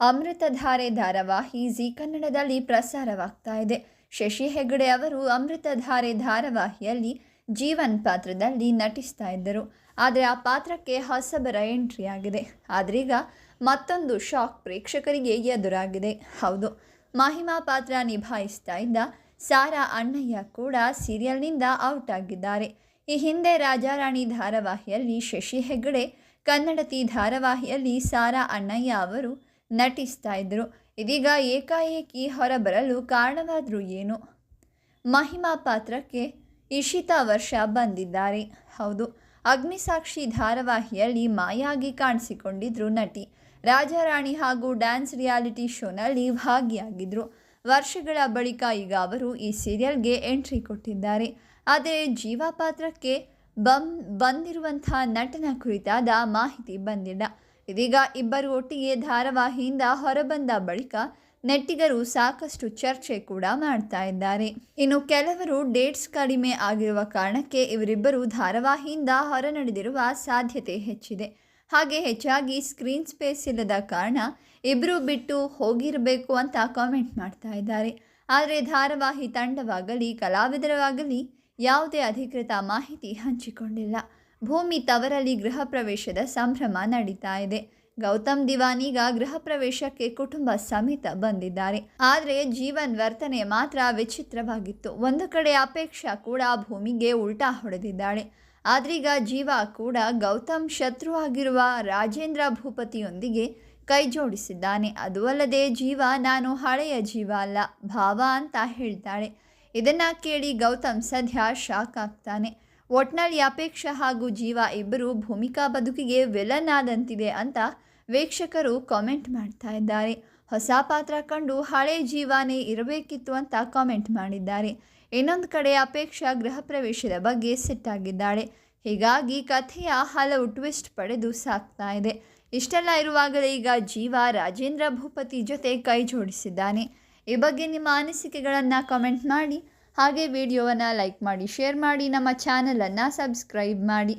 ಅಮೃತಧಾರೆ ಧಾರಾವಾಹಿ ಜಿ ಕನ್ನಡದಲ್ಲಿ ಪ್ರಸಾರವಾಗ್ತಾ ಇದೆ. ಶಶಿ ಹೆಗಡೆ ಅವರು ಅಮೃತಧಾರೆ ಧಾರಾವಾಹಿಯಲ್ಲಿ ಜೀವನ್ ಪಾತ್ರದಲ್ಲಿ ನಟಿಸ್ತಾ ಇದ್ದರು. ಆದರೆ ಆ ಪಾತ್ರಕ್ಕೆ ಹೊಸಬರ ಎಂಟ್ರಿ ಆಗಿದೆ. ಆದ್ರೀಗ ಮತ್ತೊಂದು ಶಾಕ್ ಪ್ರೇಕ್ಷಕರಿಗೆ ಎದುರಾಗಿದೆ. ಹೌದು, ಮಹಿಮಾ ಪಾತ್ರ ನಿಭಾಯಿಸ್ತಾ ಇದ್ದ ಸಾರಾ ಅಣ್ಣಯ್ಯ ಕೂಡ ಸೀರಿಯಲ್ನಿಂದ ಔಟ್ ಆಗಿದ್ದಾರೆ. ಈ ಹಿಂದೆ ರಾಜಾರಾಣಿ ಧಾರಾವಾಹಿಯಲ್ಲಿ ಶಶಿ ಹೆಗಡೆ ಕನ್ನಡತಿ ಧಾರಾವಾಹಿಯಲ್ಲಿ ಸಾರಾ ಅಣ್ಣಯ್ಯ ಅವರು ನಟಿಸ್ತಾ ಇದ್ದರು. ಇದೀಗ ಏಕಾಏಕಿ ಹೊರಬರಲು ಕಾರಣವಾದರೂ ಏನು? ಮಹಿಮಾ ಪಾತ್ರಕ್ಕೆ ಇಶಿತಾ ವರ್ಷ ಬಂದಿದ್ದಾರೆ. ಹೌದು, ಅಗ್ನಿಸಾಕ್ಷಿ ಧಾರಾವಾಹಿಯಲ್ಲಿ ಮಾಯಾಗಿ ಕಾಣಿಸಿಕೊಂಡಿದ್ರು ನಟಿ. ರಾಜಾರಾಣಿ ಹಾಗೂ ಡ್ಯಾನ್ಸ್ ರಿಯಾಲಿಟಿ ಶೋನಲ್ಲಿ ಭಾಗಿಯಾಗಿದ್ದರು ವರ್ಷಗಳ ಬಳಿಕ ಈಗ ಅವರು ಈ ಸೀರಿಯಲ್ಗೆ ಎಂಟ್ರಿ ಕೊಟ್ಟಿದ್ದಾರೆ. ಆದರೆ ಜೀವ ಪಾತ್ರಕ್ಕೆ ಬಂ ಬಂದಿರುವಂಥ ನಟನ ಕುರಿತಾದ ಮಾಹಿತಿ ಬಂದಿಲ್ಲ. ಇದೀಗ ಇಬ್ಬರು ಒಟ್ಟಿಗೆ ಧಾರಾವಾಹಿಯಿಂದ ಹೊರಬಂದ ಬಳಿಕ ನೆಟ್ಟಿಗರು ಸಾಕಷ್ಟು ಚರ್ಚೆ ಕೂಡ ಮಾಡ್ತಾ ಇದ್ದಾರೆ. ಇನ್ನು ಕೆಲವರು ಡೇಟ್ಸ್ ಕಡಿಮೆ ಆಗಿರುವ ಕಾರಣಕ್ಕೆ ಇವರಿಬ್ಬರು ಧಾರಾವಾಹಿಯಿಂದ ಹೊರ ನಡೆದಿರುವ ಸಾಧ್ಯತೆ ಹೆಚ್ಚಿದೆ. ಹಾಗೆ ಹೆಚ್ಚಾಗಿ ಸ್ಕ್ರೀನ್ ಸ್ಪೇಸ್ ಇಲ್ಲದ ಕಾರಣ ಇಬ್ಬರು ಬಿಟ್ಟು ಹೋಗಿರಬೇಕು ಅಂತ ಕಾಮೆಂಟ್ ಮಾಡ್ತಾ ಇದ್ದಾರೆ. ಆದರೆ ಧಾರಾವಾಹಿ ತಂಡವಾಗಲಿ ಕಲಾವಿದರವಾಗಲಿ ಯಾವುದೇ ಅಧಿಕೃತ ಮಾಹಿತಿ ಹಂಚಿಕೊಂಡಿಲ್ಲ. ಭೂಮಿ ತವರಲ್ಲಿ ಗೃಹ ಪ್ರವೇಶದ ಸಂಭ್ರಮ ನಡೀತಾ ಇದೆ. ಗೌತಮ್ ದಿವಾನೀಗ ಗೃಹ ಪ್ರವೇಶಕ್ಕೆ ಕುಟುಂಬ ಸಮೇತ ಬಂದಿದ್ದಾರೆ. ಆದರೆ ಜೀವನ್ ವರ್ತನೆ ಮಾತ್ರ ವಿಚಿತ್ರವಾಗಿತ್ತು. ಒಂದು ಕಡೆ ಅಪೇಕ್ಷಾ ಕೂಡ ಭೂಮಿಗೆ ಉಲ್ಟಾ ಹೊಡೆದಿದ್ದಾಳೆ. ಆದ್ರೀಗ ಜೀವ ಕೂಡ ಗೌತಮ್ ಶತ್ರು ಆಗಿರುವ ರಾಜೇಂದ್ರ ಭೂಪತಿಯೊಂದಿಗೆ ಕೈ ಜೋಡಿಸಿದ್ದಾನೆ. ಅದು ಅಲ್ಲದೆ ಜೀವ ನಾನು ಹಳೆಯ ಜೀವ ಅಲ್ಲ, ಭಾವ ಅಂತ ಹೇಳ್ತಾಳೆ. ಇದನ್ನು ಕೇಳಿ ಗೌತಮ್ ಸದ್ಯ ಶಾಕ್ ಆಗ್ತಾನೆ. ಒಟ್ನಲ್ಲಿ ಅಪೇಕ್ಷ ಹಾಗೂ ಜೀವ ಇಬ್ಬರು ಭೂಮಿಕಾ ಬದುಕಿಗೆ ವಿಲನ್ ಆದಂತಿದೆ ಅಂತ ವೀಕ್ಷಕರು ಕಾಮೆಂಟ್ ಮಾಡ್ತಾ ಇದ್ದಾರೆ. ಹೊಸ ಪಾತ್ರ ಕಂಡು ಹಳೆ ಜೀವಾನೇ ಇರಬೇಕಿತ್ತು ಅಂತ ಕಾಮೆಂಟ್ ಮಾಡಿದ್ದಾರೆ. ಇನ್ನೊಂದು ಕಡೆ ಅಪೇಕ್ಷಾ ಗೃಹ ಪ್ರವೇಶದ ಬಗ್ಗೆ ಸಿಟ್ಟಾಗಿದ್ದಾಳೆ ಹೀಗಾಗಿ ಕಥೆಯ ಹಲವು ಟ್ವಿಸ್ಟ್ ಪಡೆದು ಸಾಕ್ತಾ ಇದೆ. ಇಷ್ಟೆಲ್ಲ ಇರುವಾಗಲೇ ಈಗ ಜೀವ ರಾಜೇಂದ್ರ ಭೂಪತಿ ಜೊತೆ ಕೈ ಜೋಡಿಸಿದ್ದಾನೆ. ಈ ಬಗ್ಗೆ ನಿಮ್ಮ ಅನಿಸಿಕೆಗಳನ್ನು ಕಮೆಂಟ್ ಮಾಡಿ. ಹಾಗೆ ವಿಡಿಯೋವನ್ನು ಲೈಕ್ ಮಾಡಿ ಶೇರ್ ಮಾಡಿ ನಮ್ಮ ಚಾನಲನ್ನು ಸಬ್ಸ್ಕ್ರೈಬ್ ಮಾಡಿ.